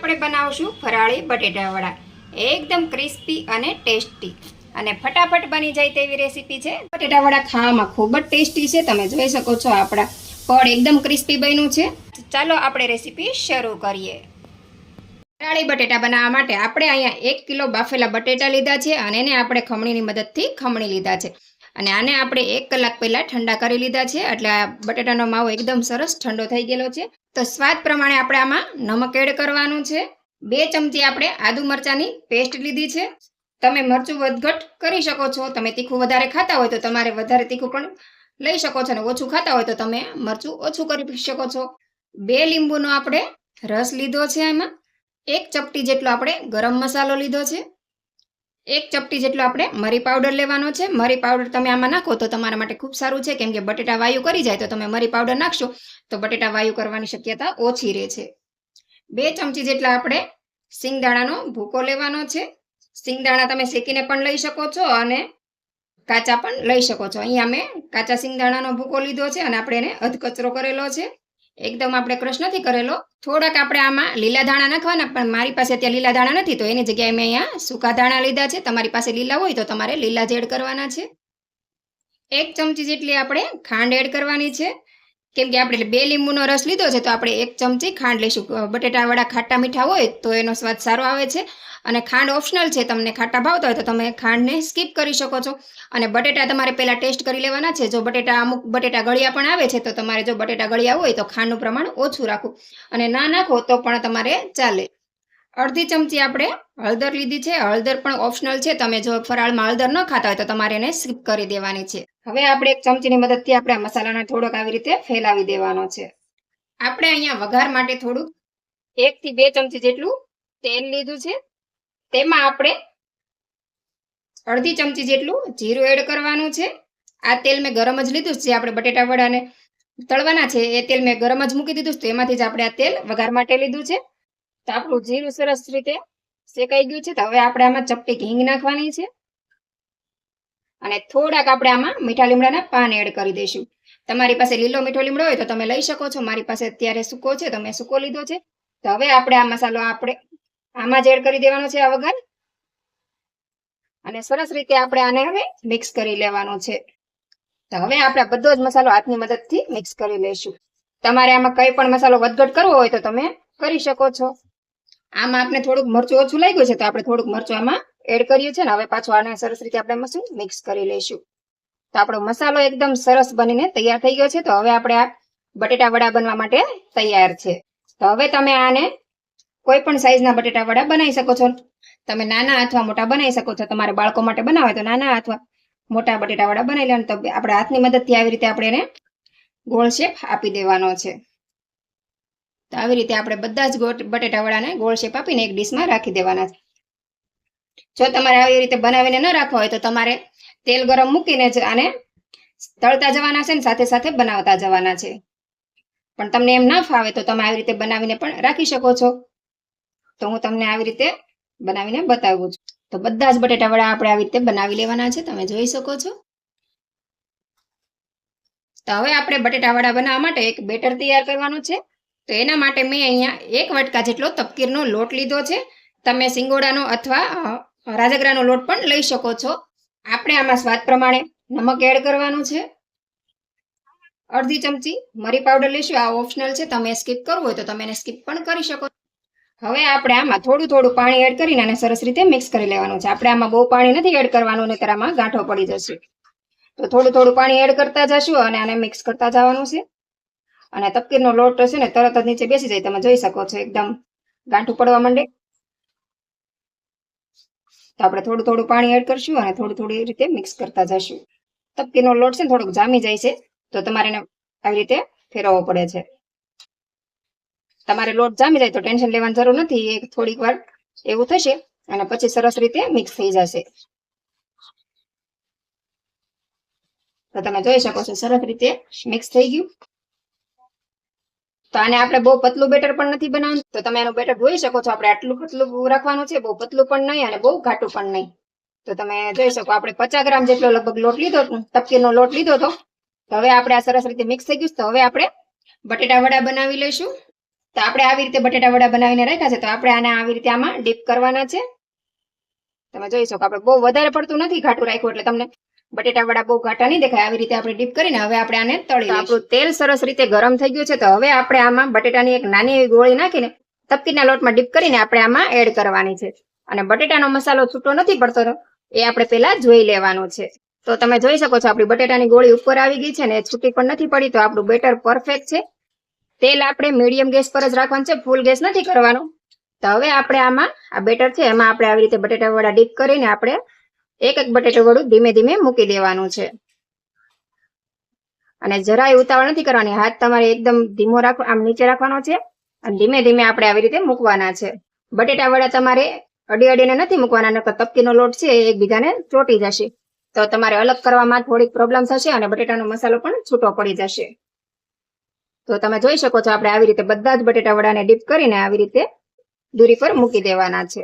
આપણે બનાવશું ફરાળી બટેટા એકદમ ક્રિસ્પી અને ટેસ્ટી. અને ફટાફટ બની જાય તેવી રેસીપી છે. બટેટા ખાવામાં ખૂબ જ ટેસ્ટી છે. તમે જોઈ શકો છો આપણા પડ એકદમ ક્રિસ્પી બન્યું છે. ચાલો આપણે રેસીપી શરૂ કરીએ. ફરાળી બટેટા બનાવવા માટે આપણે અહીંયા એક કિલો બાફેલા બટેટા લીધા છે અને એને આપણે ખમણીની મદદથી ખમણી લીધા છે. અને આને આપણે એક કલાક પહેલાં ઠંડા કરી લીધા છે. એટલે આ બટેટાનો માવો એકદમ સરસ ઠંડો થઈ ગયેલો છે. તો સ્વાદ પ્રમાણે આપણે આમાં નમક એડ કરવાનું છે. બે ચમચી આપણે આદુ મરચાંની પેસ્ટ લીધી છે. તમે મરચું વધઘટ કરી શકો છો. તમે તીખું વધારે ખાતા હોય તો તમારે વધારે તીખું પણ લઈ શકો છો અને ઓછું ખાતા હોય તો તમે મરચું ઓછું કરી શકો છો. બે લીંબુનો આપણે રસ લીધો છે એમાં એક ચપટી જેટલો આપણે ગરમ મસાલો લીધો છે. એક ચપટી જેટલો આપણે મરી પાવડર લેવાનો છે. મરી પાવડર તમે આમાં નાખો તો તમારા માટે ખૂબ સારું છે. કેમ કે બટેટા વાયુ કરી જાય તો તમે મરી પાવડર નાખશો તો બટેટા વાયુ કરવાની શક્યતા ઓછી રહે છે. બે ચમચી જેટલા આપણે સિંગદાણાનો ભૂકો લેવાનો છે. સિંગદાણા તમે શેકીને પણ લઈ શકો છો અને કાચા પણ લઈ શકો છો. અહીંયા મેં કાચા સિંગદાણાનો ભૂકો લીધો છે અને આપણે એને અધકચરો કરેલો છે. એકદમ આપણે ક્રશ નથી કરેલો. થોડાક આપણે આમાં લીલા દાણા નાખવાના, પણ મારી પાસે ત્યાં લીલા ધાણા નથી, તો એની જગ્યાએ મેં અહીંયા સૂકા દાણા લીધા છે. તમારી પાસે લીલા હોય તો તમારે લીલા જ એડ કરવાના છે. એક ચમચી જેટલી આપણે ખાંડ એડ કરવાની છે. કેમ કે આપણે બે લીંબુનો રસ લીધો છે, તો આપણે એક ચમચી ખાંડ લઈશું. બટેટાવાળા ખાટા મીઠા હોય તો એનો સ્વાદ સારો આવે છે. અને ખાંડ ઓપ્શનલ છે, તમને ખાટા ભાવતા હોય તો તમે ખાંડને સ્કીપ કરી શકો છો. અને બટેટા તમારે પહેલાં ટેસ્ટ કરી લેવાના છે. જો બટેટા અમુક બટેટા ગળ્યા પણ આવે છે, તો તમારે જો બટેટા ગળ્યા હોય તો ખાંડનું પ્રમાણ ઓછું રાખવું. અને ના નાખો તો પણ તમારે ચાલે. અડધી ચમચી આપણે હળદર લીધી છે. હળદર પણ ઓપ્શનલ છે. તમે જો ફરાળમાં હળદર ન ખાતા હોય તો તમારે એને સ્કીપ કરી દેવાની છે. હવે આપણે એક ચમચીની મદદથી આપણે આ મસાલાને થોડોક આવી રીતે ફેલાવી દેવાનો છે. આપણે અહીંયા વઘાર માટે થોડુંક એક થી બે ચમચી જેટલું તેલ લીધું છે. તેમાં આપણે અડધી ચમચી જેટલું જીરું એડ કરવાનું છે. આ તેલ મેં ગરમ જ લીધું છે આપણે બટેટા વડાને તળવાના છે, એ તેલ મેં ગરમ જ મૂકી દીધું છે, તો એમાંથી જ આપણે આ તેલ વઘાર માટે લીધું છે. તો આપણું જીરું સરસ રીતે શેકાઈ ગયું છે, તો હવે આપણે આમાં ચપટી હિંગ નાખવાની છે. અને થોડાક આપણે આમાં મીઠા લીમડાના પાન એડ કરી દઈશું. તમારી પાસે લીલો મીઠો લીમડો હોય તો તમે લઈ શકો છો. મારી પાસે અત્યારે સૂકો છે, તો મેં સૂકો લીધો છે. તો હવે આપણે આ મસાલો આપણે આમાં જ એડ કરી દેવાનો છે આ વઘાર. અને સરસ રીતે આપણે આને હવે મિક્સ કરી લેવાનું છે. તો હવે આપણે બધો જ મસાલો હાથની મદદથી મિક્સ કરી લઈશું. તમારે આમાં કઈ પણ મસાલો વધઘટ કરવો હોય તો તમે કરી શકો છો. આમાં આપણે થોડુંક મરચું ઓછું લાગ્યું છે, તો આપણે થોડુંક મરચું આમાં એડ કરીએ છીએ ને, હવે પાછું આને સરસ રીતે આપણે મસું મિક્સ કરી લઈશું. તો આપણો મસાલો એકદમ સરસ બનીને તૈયાર થઈ ગયો છે. તો હવે આપણે આ બટેટા વડા બનવા માટે તૈયાર છે. તો હવે તમે આને કોઈ પણ સાઈઝના બટેટા વડા બનાવી શકો છો. તમે નાના અથવા મોટા બનાવી શકો છો. તમારે બાળકો માટે બનાવે તો નાના અથવા મોટા બટેટા વડા બનાવી લેવાનું. તો આપણે હાથની મદદથી આવી રીતે આપણે એને ગોળ શેપ આપી દેવાનો છે. તો આવી રીતે આપણે બધા જ બટેટા વડાને ગોળ શેપ આપીને એક ડીશમાં રાખી દેવાના છે. જો તમારે આવી રીતે બનાવીને ન રાખવા હોય તો તમારે તેલ ગરમ મૂકીને જ આને તળતા જવાના છે ને સાથે સાથે બનાવતા જવાના છે. પણ તમને એમ ના ફાવે તો તમે આવી રીતે બનાવીને પણ રાખી શકો છો. તો હું તમને આવી રીતે બનાવીને બતાવું છું. તો બધા જ બટેટા વડા આપણે આવી રીતે બનાવી લેવાના છે, તમે જોઈ શકો છો. તો હવે આપણે બટેટા વડા બનાવવા માટે એક બેટર તૈયાર કરવાનું છે. તો એના માટે મેં અહીંયા એક વટકા જેટલો તપકીરનો લોટ લીધો છે. તમે સિંગોડાનો અથવા રાજગરાનો લોટ પણ લઈ શકો છો. આપણે આમાં સ્વાદ પ્રમાણે નમક એડ કરવાનું છે. અડધી ચમચી મરી પાવડર લઈશું આ ઓપ્શનલ છે. તમે સ્કીપ કરવું હોય તો તમે એને સ્કીપ પણ કરી શકો હવે આપણે આમાં થોડું થોડું પાણી એડ કરીને આને સરસ રીતે મિક્સ કરી લેવાનું છે. આપણે આમાં બહુ પાણી નથી એડ કરવાનું ને આમાં ગાંઠો પડી જશે. તો થોડું થોડું પાણી એડ કરતા જશું અને આને મિક્સ કરતા જવાનું છે. અને તપકીરનો લોટ છે ને, તરત જ નીચે બેસી જાય. તમે જોઈ શકો છો, એકદમ ગાંઠું પડવા માંડે. તો આપણે થોડું થોડું પાણી એડ કરશું અને થોડું થોડી રીતે મિક્સ કરતા જશું. તપકીનો લોટ છે થોડોક જામી જાય છે, તો તમારે એને આવી રીતે ફેરવવો પડે છે. તમારે લોટ જામી જાય તો ટેન્શન લેવાની જરૂર નથી એ થોડીક વાર એવું થશે અને પછી સરસ રીતે મિક્સ થઈ જશે. તો તમે જોઈ શકો છો સરસ રીતે મિક્સ થઈ ગયું. તો આને આપણે બહુ પતલું બેટર પણ નથી બનાવવાનું. તો તમે એનું બેટર જોઈ શકો છો. આપણે આટલું પતલું રાખવાનું છે. બહુ પતલું પણ નહીં અને બહુ ઘાટું પણ નહીં. તો તમે જોઈ શકો, આપણે પચાસ ગ્રામ જેટલો લગભગ લોટ લીધો તપકીરનો લોટ લીધો હતો. તો હવે આપણે આ સરસ રીતે મિક્સ થઈ ગયું તો હવે આપણે બટેટા વડા બનાવી લઈશું. તો આપણે આવી રીતે બટેટા વડા બનાવીને રાખ્યા છે. તો આપણે આને આવી રીતે આમાં ડીપ કરવાના છે. તમે જોઈ શકો, આપણે બહુ વધારે પડતું નથી ઘાટું રાખ્યું એટલે તમને બટેટા વડા બહુ ઘાટા નહીં દેખાય. આવી રીતે આપણે ડીપ કરીને હવે આપણે આને તળી આપણું તેલ સરસ રીતે ગરમ થઈ ગયું છે. તો હવે આપણે આમાં બટેટાની એક નાની એવી ગોળી નાખીને તપકીના લોટમાં ડીપ કરીને આપણે આમાં એડ કરવાની છે. અને બટેટાનો મસાલો છૂટો નથી પડતો એ આપણે પેલા જોઈ લેવાનું છે. તો તમે જોઈ શકો છો આપણી બટેટાની ગોળી ઉપર આવી ગઈ છે ને છૂટી પણ નથી પડી. તો આપણું બેટર પરફેક્ટ છે. તેલ આપણે મીડિયમ ગેસ પર જ રાખવાનું છે. ફૂલ ગેસ નથી કરવાનો. તો હવે આપણે આમાં આ બેટર છે એમાં આપણે આવી રીતે બટેટા વડા ડીપ કરીને આપણે એક એક બટેટું વડું ધીમે ધીમે મૂકી દેવાનું છે. અને જરાય ઉતાવળ નથી કરવાની. હાથ તમારે એકદમ ધીમો રાખવા, આમ નીચે રાખવાનો છે અને ધીમે ધીમે આપણે આવી રીતે મૂકવાના છે. બટેટા વડા તમારે અડી અડીને નથી મૂકવાના, નકર તપકીનો લોટ છે એ એકબીજાને ચોટી જશે. તો તમારે અલગ કરવામાં થોડીક પ્રોબ્લેમ થશે અને બટેટાનો મસાલો પણ છૂટો પડી જશે. તો તમે જોઈ શકો છો, આપણે આવી રીતે બધા જ બટેટા વડાને ડીપ કરીને આવી રીતે દૂરી પર મૂકી દેવાના છે.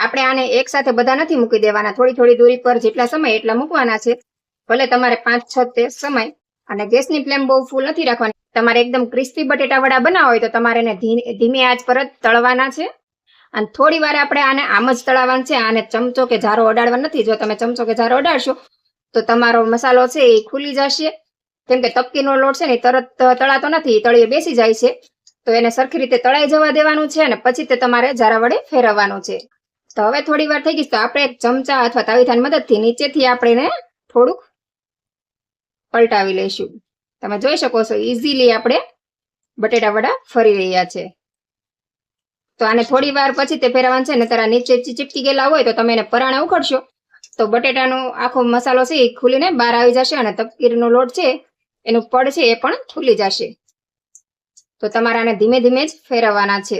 આપણે આને એક સાથે બધા નથી મૂકી દેવાના. થોડી થોડી દૂરી પર જેટલા સમય એટલા મૂકવાના છે. ભલે તમારે પાંચ, છ તે સમય અને ગેસની ફ્લેમ બહુ ફૂલ નથી રાખવાની. તમારે એકદમ ક્રિસ્પી બટેટા વડા બનાવવા હોય તો તમારે એને ધીમી આંચ પર જ તળવાના છે. અને થોડી વાર આપણે આને આમ જ તળાવવાનું છે. આને ચમચો કે ઝારો અડાડવા નથી. જો તમે ચમચો કે ઝારો અડાડશો તો તમારો મસાલો છે એ ખુલી જશે. કેમ કે તપકીનો લોટ છે ને તરત તળાતો નથી. તળીએ બેસી જાય છે. તો એને સરખી રીતે તળાઈ જવા દેવાનું છે અને પછી તે તમારે ઝારા વડે ફેરવવાનું છે. તો હવે થોડી વાર થઈ ગઈ તો આપણે ચમચા અથવા તાવીથાની મદદથી નીચેથી આપણે થોડુંક પલટાવી લઈશું. તમે જોઈ શકો છો ઇઝીલી આપણે બટેટા વડા ફરી રહ્યા છે. તો આને થોડી વાર પછી તે ફેરવવાનું છે ને તારા નીચે ચીપકી ગયેલા હોય તો તમે એને પરાણે ઉખડશો. તો બટેટાનો આખો મસાલો છે એ ખુલીને બહાર આવી જશે અને તપકીરનો લોટ છે, એનું પડ છે એ પણ ખુલી જશે. તો તમારે આને ધીમે ધીમે જ ફેરવવાના છે.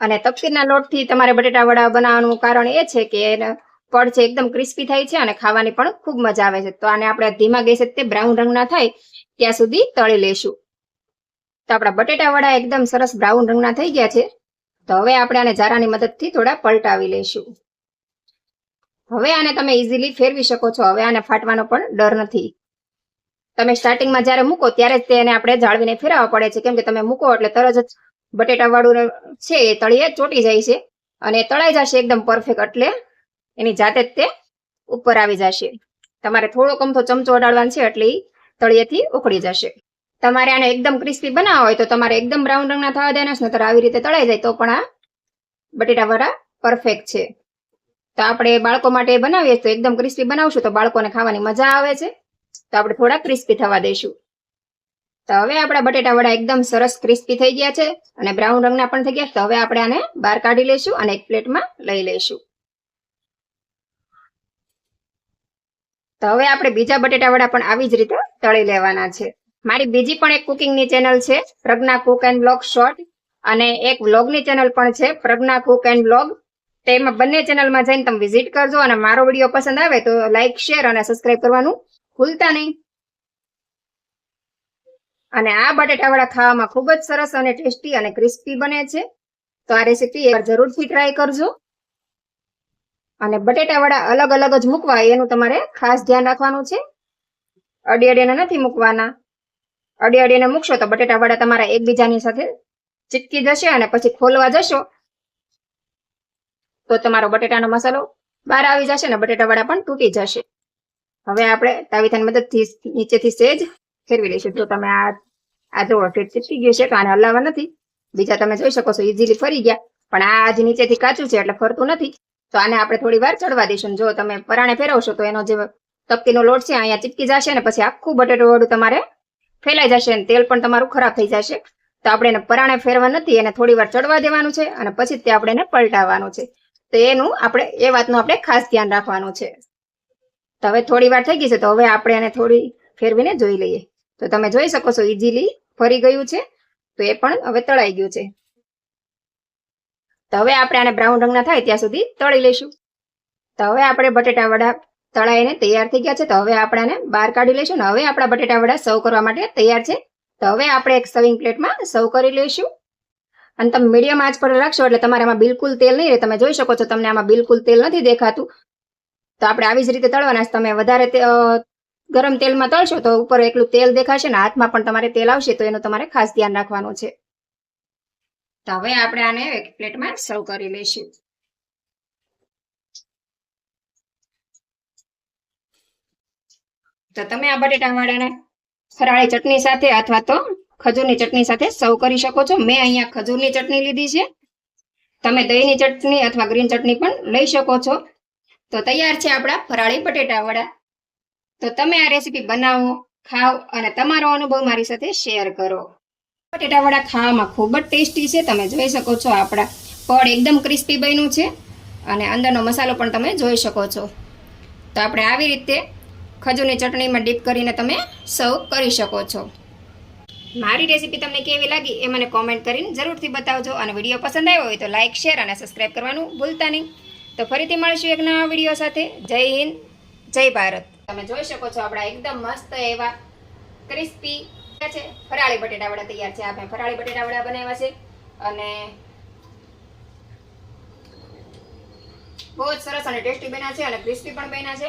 અને તપસીરના લોટથી તમારે બટેટા વડા બનાવવાનું કારણ એ છે કે પડ છે એકદમ ક્રિસ્પી થાય છે અને ખાવાની પણ ખૂબ મજા આવે છે. તો આને આપણે ધીમા ગેસે તે બ્રાઉન રંગના થાય ત્યાં સુધી તળી લેશું. તો આપણા બટેટા વડા એકદમ સરસ બ્રાઉન રંગના થઈ ગયા છે. તો હવે આપણે આને જારાની મદદથી થોડા પલટાવી લઈશું હવે આને તમે ઇઝીલી ફેરવી શકો છો. હવે આને ફાટવાનો પણ ડર નથી. તમે સ્ટાર્ટિંગમાં જ્યારે મૂકો ત્યારે જ તેને આપણે જાળવીને ફેરવવા પડે છે. કેમ કે તમે મૂકો એટલે તરત જ બટેટા વાળું છે એ તળીએ, ચોટી જાય છે અને તળાઈ જશે એકદમ પરફેક્ટ એટલે એની જાતે જ તે ઉપર આવી જશે. તમારે થોડો કમથો ચમચો અડાડવાનો છે એટલે તળિયેથી ઉકળી જશે. તમારે આને એકદમ ક્રિસ્પી બનાવવા હોય તો તમારે એકદમ બ્રાઉન રંગના થવા દેના નતર આવી રીતે તળાઈ જાય તો પણ આ બટેટાવાળા પરફેક્ટ છે. તો આપણે બાળકો માટે બનાવીએ તો એકદમ ક્રિસ્પી બનાવશું તો બાળકોને ખાવાની મજા આવે છે. તો આપણે થોડા ક્રિસ્પી થવા દઈશું. તો હવે આપણા બટેટા વડા એકદમ સરસ ક્રિસ્પી થઈ ગયા છે અને બ્રાઉન રંગના પણ થઈ ગયા તો હવે આપણે આને બહાર કાઢી લઈશું અને એક પ્લેટમાં લઈ લઈશું. તો હવે આપણે બીજા બટેટા વડા પણ આવી જ રીતે તળી લેવાના છે. મારી બીજી પણ એક કુકિંગની ચેનલ છે, Pragna cook and blog short. અને એક વ્લોગની ચેનલ પણ છે, પ્રજ્ઞા કુક એન્ડ બ્લોગ તેમાં બંને ચેનલમાં જઈને તમે વિઝિટ કરજો અને મારો વીડિયો પસંદ આવે તો લાઇક શેર અને સબસ્ક્રાઇબ કરવાનું ભૂલતા નહીં. અને આ બટેટા વડા ખાવામાં ખૂબ જ સરસ અને ટેસ્ટી અને ક્રિસ્પી બને છે. તો આ રેસીપી એકવાર જરૂરથી ટ્રાય કરજો. અને બટેટાવડા અલગ અલગ જ મૂકવા, એનું તમારે ખાસ ધ્યાન રાખવાનું છે. અડી અડીને નથી મૂકવાના. અડી અડીને મૂકશો તો બટેટાવડા તમારા એકબીજાની સાથે ચીપકી જશે અને પછી ખોલવા જશો. તો તમારો બટેટાનો મસાલો બહાર આવી જશે અને બટેટા વડા પણ તૂટી જશે. હવે આપણે તાવીથાની મદદથી નીચેથી સેજ ફેરવી લઈશું તો તમે આ આ જો ચીપકી ગયું છે તો આને હલાવવા નથી. બીજા તમે જોઈ શકો છો ઇઝીલી ફરી ગયા. પણ આ આજ નીચેથી કાચું છે, એટલે ફરતું નથી. તો આને આપણે થોડી વાર ચડવા દઈશું જો તમે પરાણે ફેરવશો, તો એનો જે તપકીનો લોટ છે, અહીંયા ચીપકી જશે ને પછી આખું બટેટોવાળું તમારે ફેલાઈ જશે અને તેલ પણ તમારું ખરાબ થઈ જશે. તો આપણે એને પરાણે ફેરવા નથી, એને થોડી વાર ચડવા દેવાનું છે અને પછી તે આપણે એને પલટાવવાનું છે. તો એનું આપણે, એ વાતનું આપણે ખાસ ધ્યાન રાખવાનું છે. તો હવે થોડી વાર થઈ ગઈ છે, તો હવે આપણે એને થોડી ફેરવીને જોઈ લઈએ. તો તમે જોઈ શકો છો ઇઝીલી ફરી ગયું છે, તો એ પણ હવે તળાઈ ગયું છે. તો હવે આપણે આને બ્રાઉન રંગના થાય ત્યાં સુધી તળી લઈશું. તો હવે આપણે બટેટા વડા તળાઈને તૈયાર થઈ ગયા છે, તો હવે આપણે આને બહાર કાઢી લઈશું ને હવે આપણા બટેટા વડા સર્વ કરવા માટે તૈયાર છે. તો હવે આપણે એક સર્વિંગ પ્લેટમાં સર્વ કરી લઈશું. અને તમે મીડિયમ આંચ પર રાખશો એટલે તમારે આમાં બિલકુલ તેલ નહીં રહે. તમે જોઈ શકો છો તમને આમાં બિલકુલ તેલ નથી દેખાતું. તો આપણે આવી જ રીતે તળવાના તમે વધારે ગરમ તેલમાં તળશો તો ઉપર એકલું તેલ દેખાશે ને હાથમાં પણ તમારે તેલ આવશે તો એનું તમારે ખાસ ધ્યાન રાખવાનું છે. તો હવે આપણે આને એક પ્લેટમાં સર્વ કરી લઈશું. તો તમે આ બટેટાવાળાને ફરાળી ચટણી સાથે અથવા તો ખજૂરની ચટણી સાથે સર્વ કરી શકો છો. મેં અહીંયા ખજૂરની ચટણી લીધી છે. તમે દહીંની ચટણી અથવા ગ્રીન ચટણી પણ લઈ શકો છો. તો તૈયાર છે આપણા ફરાળી બટેટા વડા તો તમે આ રેસીપી બનાવો, ખાઓ અને તમારો અનુભવ મારી સાથે શેર કરો. બટેટા ખાવામાં ખૂબ જ ટેસ્ટી છે. તમે જોઈ શકો છો આપણા પડ એકદમ ક્રિસ્પી બન્યું છે અને અંદરનો મસાલો પણ તમે જોઈ શકો છો. તો આપણે આવી રીતે ખજૂરની ચટણીમાં ડીપ કરીને તમે સર્વ કરી શકો છો. મારી રેસીપી તમને કેવી લાગી એ મને કોમેન્ટ કરીને જરૂરથી બતાવજો અને વીડિયો પસંદ આવ્યો હોય તો લાઇક શેર અને સબસ્ક્રાઈબ કરવાનું ભૂલતા નહીં. તો ફરીથી મળીશું એક નવા વીડિયો સાથે. જય હિન્દ, જય ભારત. તમે જોઈ શકો છો, આપણા એકદમ મસ્ત એવા ક્રિસ્પી છે. ફરાળી બટેટા વડા તૈયાર છે. આપણે ફરાળી બટેટા વડા બનાવ્યા છે અને બહુ જ સરસ અને ટેસ્ટી બન્યા છે અને ક્રિસ્પી પણ બન્યા છે.